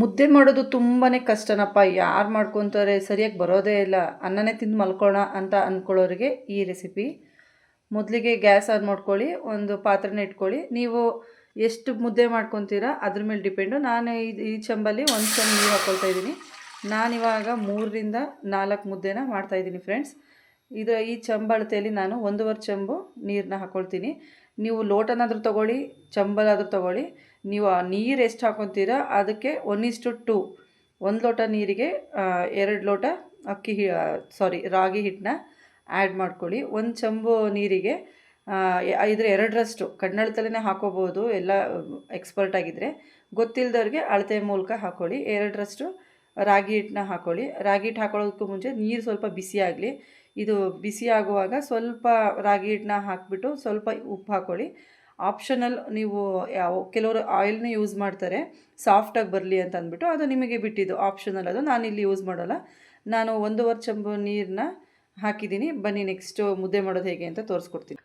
ಮುದ್ದೆ ಮಾಡೋದು ತುಂಬಾ ಕಷ್ಟನಪ್ಪ. ಯಾರು ಮಾಡ್ಕೊತಾರೆ? ಸರಿಯಾಗಿ ಬರೋದೇ ಇಲ್ಲ. ಅನ್ನನೇ ತಿಂದು ಮಲ್ಕೋಣ ಅಂತ ಅಂದ್ಕೊಳ್ಳೋರಿಗೆ ಈ ರೆಸಿಪಿ ಮೊದಲಿಗೆ ಗ್ಯಾಸ್ ಆನ್ ಮಾಡ್ಕೊಳ್ಳಿ, ಒಂದು ಪಾತ್ರೆನ ಇಟ್ಕೊಳ್ಳಿ. ನೀವು ಎಷ್ಟು ಮುದ್ದೆ ಮಾಡ್ಕೊತೀರಾ, ಅದ್ರ ಮೇಲೆ ಡಿಪೆಂಡು. ನಾನು ಈ ಚಂಬಲ್ಲಿ ಒಂದು ಚಂಬ ನೀರು ಹಾಕ್ಕೊಳ್ತಾ ಇದ್ದೀನಿ. ನಾನಿವಾಗ ಮೂರರಿಂದ ನಾಲ್ಕು ಮುದ್ದೆನ ಮಾಡ್ತಾಯಿದ್ದೀನಿ ಫ್ರೆಂಡ್ಸ್ ಇದು ಈ ಚಂಬಳತೆಯಲ್ಲಿ ನಾನು ಒಂದೂವರೆ ಚಂಬು ನೀರನ್ನ ಹಾಕ್ಕೊಳ್ತೀನಿ ನೀವು ಲೋಟನಾದರೂ ತೊಗೊಳ್ಳಿ, ಚಂಬಲಾದರೂ ತೊಗೊಳ್ಳಿ. ನೀವು ಆ ನೀರು ಎಷ್ಟು ಹಾಕೊತೀರ ಅದಕ್ಕೆ ಒನ್ ಇಸ್ಟು ಟು ಒಂದು ಲೋಟ ನೀರಿಗೆ ಎರಡು ಲೋಟ ಅಕ್ಕಿ ಸಾರಿ ರಾಗಿ ಹಿಟ್ಟನ್ನ ಆ್ಯಡ್ ಮಾಡ್ಕೊಳ್ಳಿ. ಒಂದು ಚಂಬು ನೀರಿಗೆ ಇದ್ರ ಎರಡರಷ್ಟು. ಕಣ್ಣಳತಲೇ ಹಾಕೋಬೋದು, ಎಲ್ಲ ಎಕ್ಸ್ಪರ್ಟ್ ಆಗಿದ್ದರೆ ಗೊತ್ತಿಲ್ಲದವ್ರಿಗೆ ಅಳತೆ ಮೂಲಕ ಹಾಕ್ಕೊಳ್ಳಿ ಎರಡರಷ್ಟು ರಾಗಿ ಹಿಟ್ಟನ್ನ ಹಾಕ್ಕೊಳ್ಳಿ ರಾಗಿ ಹಿಟ್ಟು ಹಾಕೊಳ್ಳೋದಕ್ಕೂ ಮುಂಚೆ ನೀರು ಸ್ವಲ್ಪ ಬಿಸಿ ಆಗಲಿ. ಇದು ಬಿಸಿ ಆಗುವಾಗ ಸ್ವಲ್ಪ ರಾಗಿ ಹಿಟ್ಟನ್ನ ಹಾಕಿಬಿಟ್ಟು ಸ್ವಲ್ಪ ಉಪ್ಪು ಹಾಕ್ಕೊಳ್ಳಿ ಆಪ್ಷನಲ್ ನೀವು ಯಾವ ಕೆಲವರು ಆಯಿಲ್ನ ಯೂಸ್ ಮಾಡ್ತಾರೆ. ಸಾಫ್ಟಾಗಿ ಬರಲಿ ಅಂತ ಅಂದ್ಬಿಟ್ಟು ಅದು ನಿಮಗೆ ಬಿಟ್ಟಿದ್ದು. ಆಪ್ಷನಲ್ ಅದು. ನಾನು ಇಲ್ಲಿ ಯೂಸ್ ಮಾಡೋಲ್ಲ. ನಾನು ಒಂದೂವರೆ ಚಂಬು ನೀರನ್ನ ಹಾಕಿದ್ದೀನಿ. ಬನ್ನಿ ನೆಕ್ಸ್ಟು ಮುದ್ದೆ ಮಾಡೋದು ಹೇಗೆ ಅಂತ ತೋರಿಸ್ಕೊಡ್ತೀನಿ.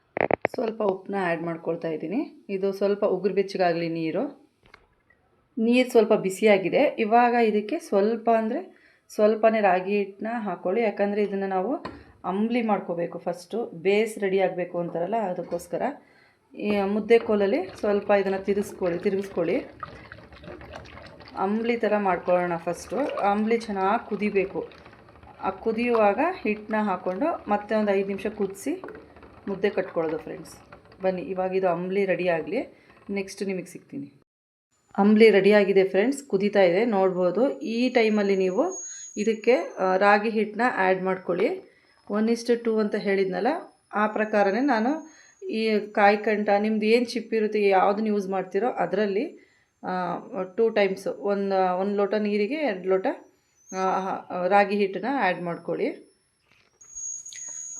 ಸ್ವಲ್ಪ ಉಪ್ಪನ್ನ ಆ್ಯಡ್ ಮಾಡ್ಕೊಳ್ತಾ ಇದ್ದೀನಿ. ಇದು ಸ್ವಲ್ಪ ಉಗುರು ಬೆಚ್ಚಗಾಗಲಿ ನೀರು. ನೀರು ಸ್ವಲ್ಪ ಬಿಸಿಯಾಗಿದೆ ಇವಾಗ ಇದಕ್ಕೆ ಸ್ವಲ್ಪ ಅಂದರೆ ಸ್ವಲ್ಪನೇ ರಾಗಿ ಹಿಟ್ಟನ್ನ ಹಾಕ್ಕೊಳ್ಳಿ ಯಾಕಂದರೆ ಇದನ್ನು ನಾವು ಅಂಬ್ಲಿ ಮಾಡ್ಕೋಬೇಕು ಫಸ್ಟು ಬೇಸ್ ರೆಡಿ ಆಗಬೇಕು ಅಂತಾರಲ್ಲ, ಅದಕ್ಕೋಸ್ಕರ. ಈ ಮುದ್ದೆ ಕೋಲಲ್ಲಿ ಸ್ವಲ್ಪ ಇದನ್ನು ತಿರುಗಿಸ್ಕೊಳ್ಳಿ ತಿರುಗಿಸ್ಕೊಳ್ಳಿ. ಅಂಬ್ಲಿ ಥರ ಮಾಡ್ಕೊಳ್ಳೋಣ ಫಸ್ಟು ಅಂಬ್ಲಿ ಚೆನ್ನಾಗಿ ಕುದಿಬೇಕು. ಆ ಕುದಿಯುವಾಗ ಹಿಟ್ಟನ್ನ ಹಾಕ್ಕೊಂಡು ಮತ್ತೆ ಒಂದು ಐದು ನಿಮಿಷ ಕುದಿಸಿ ಮುದ್ದೆ ಕಟ್ಕೊಳ್ಳೋದು ಫ್ರೆಂಡ್ಸ್ ಬನ್ನಿ, ಇವಾಗ ಇದು ಅಂಬ್ಲಿ ರೆಡಿ ಆಗಲಿ. ನೆಕ್ಸ್ಟ್ ನಿಮಗೆ ಸಿಗ್ತೀನಿ. ಅಂಬ್ಲಿ ರೆಡಿಯಾಗಿದೆ ಫ್ರೆಂಡ್ಸ್ ಕುದೀತಾ ಇದೆ, ನೋಡ್ಬೋದು. ಈ ಟೈಮಲ್ಲಿ ನೀವು ಇದಕ್ಕೆ ರಾಗಿ ಹಿಟ್ಟನ್ನ ಆ್ಯಡ್ ಮಾಡ್ಕೊಳ್ಳಿ. ಒನ್ ಇಷ್ಟು ಟೂ ಅಂತ ಹೇಳಿದ್ನಲ್ಲ, ಆ ಪ್ರಕಾರನೇ ನಾನು ಈ ಕಾಯಿ ಕಂಠ ನಿಮ್ದು ಏನು ಚಿಪ್ ಇರುತ್ತೆ, ಯಾವುದನ್ನ ಯೂಸ್ ಮಾಡ್ತೀರೋ ಅದರಲ್ಲಿ ಟೂ ಟೈಮ್ಸ್ ಒಂದು ಒಂದು ಲೋಟ ನೀರಿಗೆ, ಎರಡು ಲೋಟ ರಾಗಿ ಹಿಟ್ಟನ್ನ ಆ್ಯಡ್ ಮಾಡ್ಕೊಳ್ಳಿ.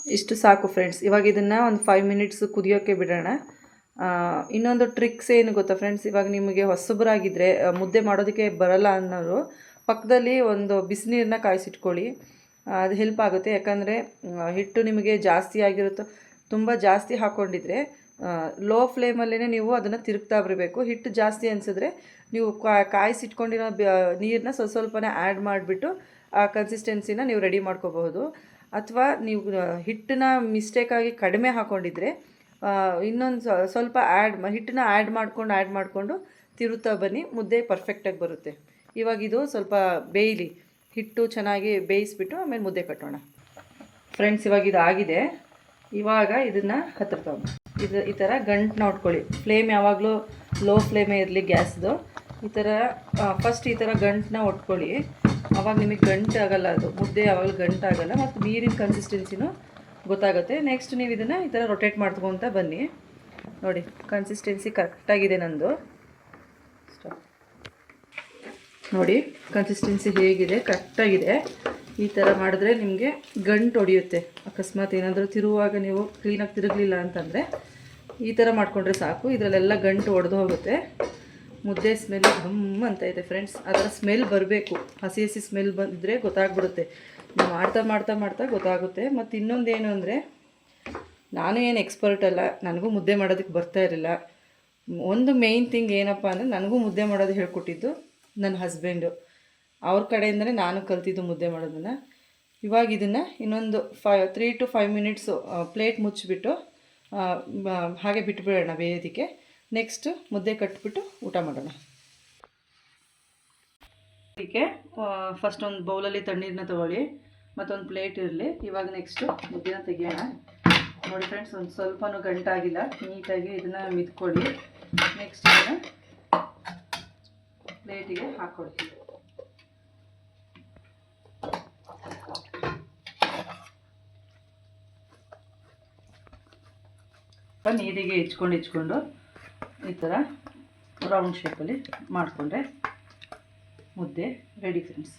ಇಷ್ಟು ಸಾಕು ಫ್ರೆಂಡ್ಸ್ ಇವಾಗ ಇದನ್ನು ಒಂದು ಫೈವ್ ಮಿನಿಟ್ಸ್ ಕುದಿಯೋಕ್ಕೆ ಬಿಡೋಣ. ಇನ್ನೊಂದು ಟ್ರಿಕ್ಸ್ ಏನು ಗೊತ್ತಾ ಫ್ರೆಂಡ್ಸ್ ಇವಾಗ ನಿಮಗೆ ಹೊಸಬರಾಗಿದ್ದರೆ ಮುದ್ದೆ ಮಾಡೋದಕ್ಕೆ ಬರಲ್ಲ ಅನ್ನೋರು, ಪಕ್ಕದಲ್ಲಿ ಒಂದು ಬಿಸಿನೀರನ್ನ ಕಾಯಿಸಿಟ್ಕೊಳ್ಳಿ. ಅದು ಹೆಲ್ಪ್ ಆಗುತ್ತೆ. ಯಾಕಂದರೆ ಹಿಟ್ಟು ನಿಮಗೆ ಜಾಸ್ತಿ ಆಗಿರುತ್ತೋ, ತುಂಬ ಜಾಸ್ತಿ ಹಾಕ್ಕೊಂಡಿದ್ರೆ ಲೋ ಫ್ಲೇಮಲ್ಲೇ ನೀವು ಅದನ್ನು ತಿರುಗ್ತಾ ಬರಬೇಕು. ಹಿಟ್ಟು ಜಾಸ್ತಿ ಅನಿಸಿದ್ರೆ ನೀವು ಕಾಯಿಸಿ ಕಾಯಿಸಿಟ್ಕೊಂಡಿರೋ ಬ ನೀರನ್ನ ಸ್ವಲ್ಪ ಸ್ವಲ್ಪನೇ ಆ್ಯಡ್ ಮಾಡಿಬಿಟ್ಟು, ಆ ಕನ್ಸಿಸ್ಟೆನ್ಸಿನ ನೀವು ರೆಡಿ ಮಾಡ್ಕೋಬಹುದು. ಅಥವಾ ನೀವು ಹಿಟ್ಟನ್ನ ಮಿಸ್ಟೇಕಾಗಿ ಕಡಿಮೆ ಹಾಕ್ಕೊಂಡಿದ್ರೆ ಇನ್ನೊಂದು ಸ್ವಲ್ಪ ಆ್ಯಡ್ ಹಿಟ್ಟನ್ನ ಆ್ಯಡ್ ಮಾಡ್ಕೊಂಡು ಆ್ಯಡ್ ಮಾಡಿಕೊಂಡು ತಿರುತ್ತಾ ಬನ್ನಿ. ಮುದ್ದೆ ಪರ್ಫೆಕ್ಟಾಗಿ ಬರುತ್ತೆ. ಇವಾಗ ಇದು ಸ್ವಲ್ಪ ಬೇಯಲಿ. ಹಿಟ್ಟು ಚೆನ್ನಾಗಿ ಬೇಯಿಸ್ಬಿಟ್ಟು ಆಮೇಲೆ ಮುದ್ದೆ ಕಟ್ಟೋಣ. ಫ್ರೆಂಡ್ಸ್ ಇವಾಗ ಇದು ಆಗಿದೆ. ಇವಾಗ ಇದನ್ನು ಹತ್ತಿರ ತಗೊಂಡು ಇದು, ಈ ಥರ ಗಂಟು ನೋಡ್ಕೊಳ್ಳಿ ಫ್ಲೇಮ್ ಯಾವಾಗಲೂ ಲೋ ಫ್ಲೇಮೇ ಇರಲಿ ಗ್ಯಾಸ್ದು. ಈ ಥರ ಫಸ್ಟ್ ಈ ಥರ ಗಂಟನ್ನ ಒಟ್ಕೊಳ್ಳಿ ಆವಾಗ ನಿಮಗೆ ಗಂಟು ಆಗಲ್ಲ ಅದು. ಮುದ್ದೆ ಯಾವಾಗಲೂ ಗಂಟು ಆಗಲ್ಲ ಮತ್ತು ನೀರಿನ ಕನ್ಸಿಸ್ಟೆನ್ಸಿನೂ ಗೊತ್ತಾಗುತ್ತೆ. ನೆಕ್ಸ್ಟ್ ನೀವು ಇದನ್ನು ಈ ಥರ ರೊಟೇಟ್ ಮಾಡ್ಕೊತ ಬನ್ನಿ. ನೋಡಿ ಕನ್ಸಿಸ್ಟೆನ್ಸಿ ಕರೆಕ್ಟಾಗಿದೆ ನಂದು. ನೋಡಿ ಕನ್ಸಿಸ್ಟೆನ್ಸಿ ಹೇಗಿದೆ ಕರೆಕ್ಟಾಗಿದೆ ಈ ಥರ ಮಾಡಿದ್ರೆ ನಿಮಗೆ ಗಂಟು ಹೊಡೆಯುತ್ತೆ. ಅಕಸ್ಮಾತ್ ಏನಾದರೂ ತಿರುವಾಗ ನೀವು ಕ್ಲೀನಾಗಿ ತಿರುಗಲಿಲ್ಲ ಅಂತಂದರೆ ಈ ಥರ ಮಾಡಿಕೊಂಡ್ರೆ ಸಾಕು. ಇದರಲ್ಲೆಲ್ಲ ಗಂಟು ಒಡೆದು ಹೋಗುತ್ತೆ. ಮುದ್ದೆ ಸ್ಮೆಲ್ ಘಮ್ ಅಂತ ಇದೆ ಫ್ರೆಂಡ್ಸ್ ಅದರ ಸ್ಮೆಲ್ ಬರಬೇಕು. ಹಸಿ ಹಸಿ ಸ್ಮೆಲ್ ಬಂದಿದ್ರೆ ಗೊತ್ತಾಗ್ಬಿಡುತ್ತೆ. ಮಾಡ್ತಾ ಮಾಡ್ತಾ ಮಾಡ್ತಾ ಗೊತ್ತಾಗುತ್ತೆ. ಮತ್ತು ಇನ್ನೊಂದೇನು ಅಂದರೆ, ನಾನು ಏನು ಎಕ್ಸ್ಪರ್ಟ್ ಅಲ್ಲ, ನನಗೂ ಮುದ್ದೆ ಮಾಡೋದಕ್ಕೆ ಬರ್ತಾ ಇರಲಿಲ್ಲ. ಒಂದು ಮೇಯ್ನ್ ಥಿಂಗ್ ಏನಪ್ಪ ಅಂದರೆ, ನನಗೂ ಮುದ್ದೆ ಮಾಡೋದು ಹೇಳ್ಕೊಟ್ಟಿದ್ದು ನನ್ನ ಹಸ್ಬೆಂಡು ಅವ್ರ ಕಡೆಯಿಂದಲೇ ನಾನು ಕಲ್ತಿದ್ದು ಮುದ್ದೆ ಮಾಡೋದನ್ನು. ಇವಾಗ ಇದನ್ನು ಇನ್ನೊಂದು five three to five minutes plate ಮುಚ್ಚಿಬಿಟ್ಟು ಹಾಗೆ ಬಿಟ್ಬಿಡೋಣ ಬೇಯೋದಕ್ಕೆ. ನೆಕ್ಸ್ಟ್ ಮುದ್ದೆ ಕಟ್ಬಿಟ್ಟು ಊಟ ಮಾಡೋಣ. ಅದಕ್ಕೆ ಫಸ್ಟ್ ಒಂದು ಬೌಲಲ್ಲಿ ತಣ್ಣೀರನ್ನ ತೊಗೊಳ್ಳಿ, ಮತ್ತೊಂದು ಪ್ಲೇಟ್ ಇರಲಿ. ಇವಾಗ ನೆಕ್ಸ್ಟು ಮುದ್ದೆನ ತೆಗಿಯೋಣ. ನೋಡಿ ಫ್ರೆಂಡ್ಸ್ ಒಂದು ಸ್ವಲ್ಪನೂ ಗಂಟಾಗಿಲ್ಲ ನೀಟಾಗಿ ಇದನ್ನು ಮಿದ್ಕೊಳ್ಳಿ. ನೆಕ್ಸ್ಟ್ ಇದನ್ನು ಪ್ಲೇಟಿಗೆ ಹಾಕ್ಕೊಳ್ತೀವಿ ಸ್ವಲ್ಪ ನೀರಿಗೆ ಹೆಚ್ಕೊಂಡು ಹೆಚ್ಕೊಂಡು ಈ ಥರ ರೌಂಡ್ ಶೇಪಲ್ಲಿ ಮಾಡಿಕೊಂಡ್ರೆ ಮುದ್ದೆ ರೆಡಿ ಫ್ರೆಂಡ್ಸ್